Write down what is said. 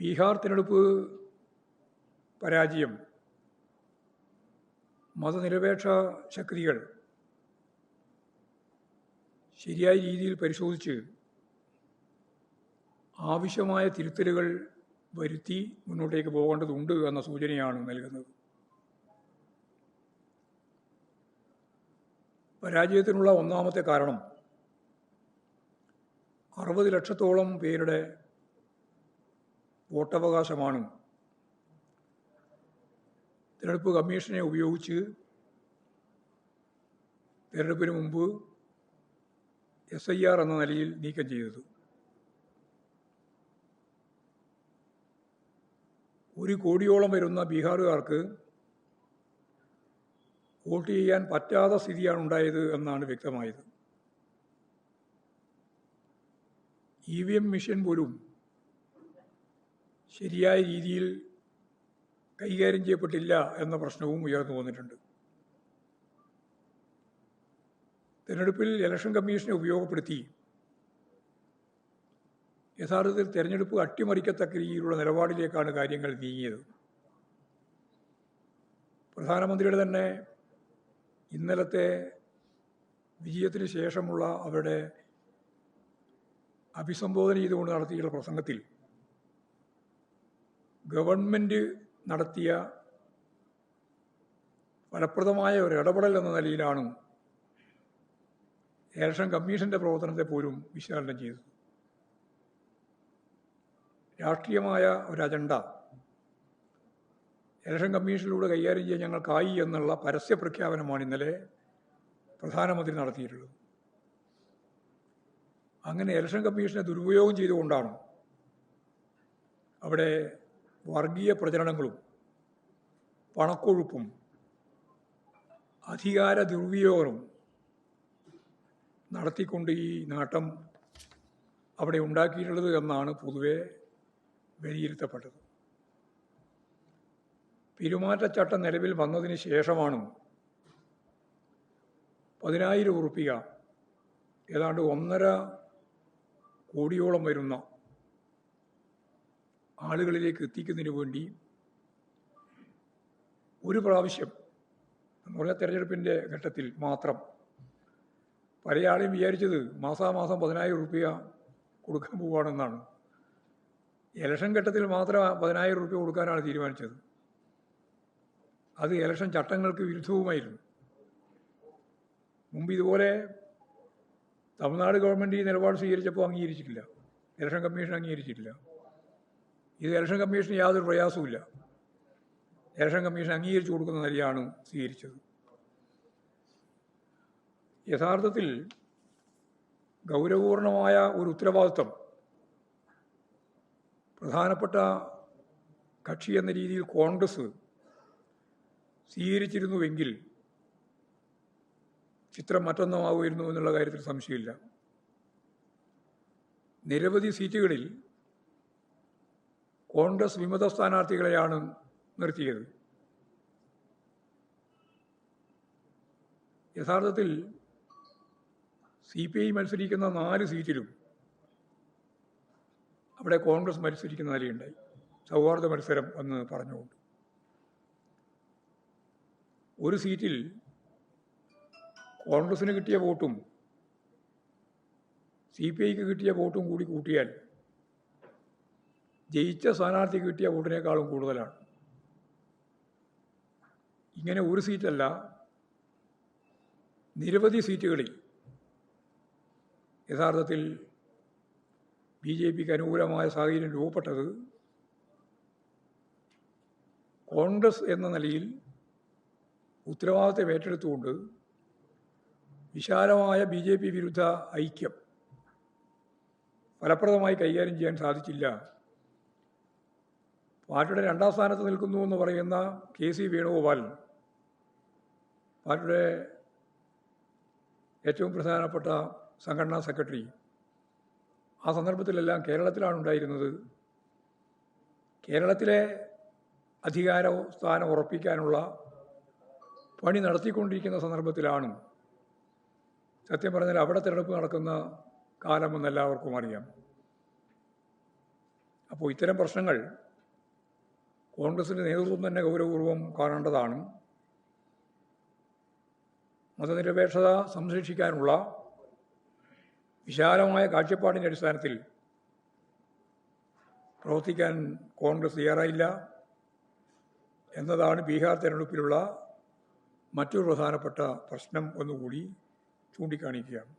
ബീഹാർ തിരഞ്ഞെടുപ്പ് പരാജയം മതനിരപേക്ഷ ശക്തികൾ ശരിയായ രീതിയിൽ പരിശോധിച്ച് ആവശ്യമായ തിരുത്തലുകൾ വരുത്തി മുന്നോട്ടേക്ക് പോകേണ്ടതുണ്ട് എന്ന സൂചനയാണ് നൽകുന്നത്. പരാജയത്തിനുള്ള ഒന്നാമത്തെ കാരണം അറുപത് ലക്ഷത്തോളം പേരുടെ വോട്ടവകാശമാണ്. തിരഞ്ഞെടുപ്പ് കമ്മീഷനെ ഉപയോഗിച്ച് തിരഞ്ഞെടുപ്പിന് മുമ്പ് എസ് ഐ ആർ എന്ന നിലയിൽ നീക്കം ചെയ്തത്. ഒരു കോടിയോളം വരുന്ന ബീഹാറുകാർക്ക് വോട്ട് ചെയ്യാൻ പറ്റാത്ത സ്ഥിതിയാണ് ഉണ്ടായത് എന്നാണ് വ്യക്തമായത്. ഇ വി എം മെഷീൻ പോലും ശരിയായ രീതിയിൽ കൈകാര്യം ചെയ്യപ്പെട്ടില്ല എന്ന പ്രശ്നവും ഉയർന്നു വന്നിട്ടുണ്ട്. തിരഞ്ഞെടുപ്പിൽ ഇലക്ഷൻ കമ്മീഷനെ ഉപയോഗപ്പെടുത്തി യഥാർത്ഥത്തിൽ തിരഞ്ഞെടുപ്പ് അട്ടിമറിക്കത്തക്ക രീതിയിലുള്ള നിലപാടിലേക്കാണ് കാര്യങ്ങൾ നീങ്ങിയത്. പ്രധാനമന്ത്രിയുടെ തന്നെ ഇന്നലത്തെ വിജയത്തിന് ശേഷമുള്ള അവരുടെ അഭിസംബോധന ചെയ്തുകൊണ്ട് നടത്തിയിട്ടുള്ള പ്രസംഗത്തിൽ ഗവൺമെന്റ് നടത്തിയ ഫലപ്രദമായ ഒരു ഇടപെടൽ എന്ന നിലയിലാണ് ഇലക്ഷൻ കമ്മീഷന്റെ പ്രവർത്തനത്തെ പോലും വിശകലനം ചെയ്തത്. രാഷ്ട്രീയമായ ഒരു അജണ്ട ഇലക്ഷൻ കമ്മീഷനിലൂടെ കൈകാര്യം ചെയ്യാൻ ഞങ്ങൾക്കായി എന്നുള്ള പരസ്യ പ്രഖ്യാപനമാണ് ഇന്നലെ പ്രധാനമന്ത്രി നടത്തിയിട്ടുള്ളത്. അങ്ങനെ ഇലക്ഷൻ കമ്മീഷനെ ദുരുപയോഗം ചെയ്തുകൊണ്ടാണ് അവിടെ വർഗീയ പ്രചരണങ്ങളും പണക്കൊഴുപ്പും അധികാര ദുർവിയോഗവും നടത്തിക്കൊണ്ട് ഈ നാട്ടം അവിടെ ഉണ്ടാക്കിയിട്ടുള്ളത് എന്നാണ് പൊതുവെ വിലയിരുത്തപ്പെട്ടത്. പെരുമാറ്റച്ചട്ടം നിലവിൽ വന്നതിന് ശേഷമാണ് പതിനായിരം ഉറുപ്പിക ഏതാണ്ട് ഒന്നര കോടിയോളം വരുന്ന ആളുകളിലേക്ക് എത്തിക്കുന്നതിന് വേണ്ടി ഒരു പ്രാവശ്യം പറഞ്ഞാൽ തെരഞ്ഞെടുപ്പിന്റെ ഘട്ടത്തിൽ മാത്രം പല ആളെയും വിചാരിച്ചത് മാസാമാസം പതിനായിരം റുപ്യ കൊടുക്കാൻ പോവുകയാണെന്നാണ് ഇലക്ഷൻ ഘട്ടത്തിൽ മാത്രം പതിനായിരം റുപ്യ കൊടുക്കാനാണ് തീരുമാനിച്ചത്. അത് ഇലക്ഷൻ ചട്ടങ്ങൾക്ക് വിരുദ്ധവുമായിരുന്നു. മുമ്പ് ഇതുപോലെ തമിഴ്നാട് ഗവൺമെന്റ് ഈ നിലപാട് സ്വീകരിച്ചപ്പോൾ അംഗീകരിച്ചിട്ടില്ല. Election commission അംഗീകരിച്ചിട്ടില്ല. ഇത് ഇലക്ഷൻ കമ്മീഷന് യാതൊരു പ്രയാസവുമില്ല. ഇലക്ഷൻ കമ്മീഷൻ അംഗീകരിച്ചു കൊടുക്കുന്ന നിലയാണ് സ്വീകരിച്ചത്. യഥാർത്ഥത്തിൽ ഗൗരവപൂർണമായ ഒരു ഉത്തരവാദിത്വം പ്രധാനപ്പെട്ട കക്ഷി എന്ന രീതിയിൽ കോൺഗ്രസ് സ്വീകരിച്ചിരുന്നുവെങ്കിൽ ചിത്രം മറ്റൊന്നുമാവുമായിരുന്നു എന്നുള്ള കാര്യത്തിൽ സംശയമില്ല. നിരവധി സീറ്റുകളിൽ കോൺഗ്രസ് വിമത സ്ഥാനാർത്ഥികളെയാണ് നിർത്തിയത്. യഥാർത്ഥത്തിൽ സി പി ഐ മത്സരിക്കുന്ന നാല് സീറ്റിലും അവിടെ കോൺഗ്രസ് മത്സരിക്കുന്ന നിലയുണ്ടായി സൗഹാർദ്ദ മത്സരം എന്ന് പറഞ്ഞുകൊണ്ട്. ഒരു സീറ്റിൽ കോൺഗ്രസിന് കിട്ടിയ വോട്ടും സി പി ഐക്ക് കിട്ടിയ വോട്ടും കൂടി കൂട്ടിയാൽ ജയിച്ച സ്ഥാനാർത്ഥിക്ക് കിട്ടിയ വോട്ടിനേക്കാളും കൂടുതലാണ്. ഇങ്ങനെ ഒരു സീറ്റല്ല നിരവധി സീറ്റുകളിൽ യഥാർത്ഥത്തിൽ ബി ജെ പിക്ക് അനുകൂലമായ സാഹചര്യം രൂപപ്പെട്ടത് കോൺഗ്രസ് എന്ന നിലയിൽ ഉത്തരവാദിത്തം ഏറ്റെടുത്തുകൊണ്ട് വിശാലമായ ബി ജെ പി വിരുദ്ധ ഐക്യം ഫലപ്രദമായി കൈകാര്യം ചെയ്യാൻ സാധിച്ചില്ല. പാർട്ടിയുടെ രണ്ടാം സ്ഥാനത്ത് നിൽക്കുന്നു എന്ന് പറയുന്ന കെ സി വേണുഗോപാലൻ പാർട്ടിയുടെ ഏറ്റവും പ്രധാനപ്പെട്ട സംഘടനാ സെക്രട്ടറി. ആ സന്ദർഭത്തിലെല്ലാം കേരളത്തിലാണ് ഉണ്ടായിരുന്നത്. കേരളത്തിലെ അധികാര സ്ഥാനം ഉറപ്പിക്കാനുള്ള പണി നടത്തിക്കൊണ്ടിരിക്കുന്ന സന്ദർഭത്തിലാണ്. സത്യം പറഞ്ഞാൽ അവിടെ തിരഞ്ഞെടുപ്പ് നടക്കുന്ന കാലമെന്ന് എല്ലാവർക്കും അറിയാം. അപ്പോൾ ഇത്തരം പ്രശ്നങ്ങൾ കോൺഗ്രസിന്റെ നേതൃത്വം തന്നെ ഗൗരവപൂർവം കാണേണ്ടതാണ്. മതനിരപേക്ഷത സംരക്ഷിക്കാനുള്ള വിശാലമായ കാഴ്ചപ്പാടിന്റെ അടിസ്ഥാനത്തിൽ പ്രവർത്തിക്കാൻ കോൺഗ്രസ് തയ്യാറായില്ല എന്നതാണ് ബീഹാർ തെരഞ്ഞെടുപ്പിലുള്ള മറ്റൊരു പ്രധാനപ്പെട്ട പ്രശ്നം ഒന്നുകൂടി ചൂണ്ടിക്കാണിക്കുകയാണ്.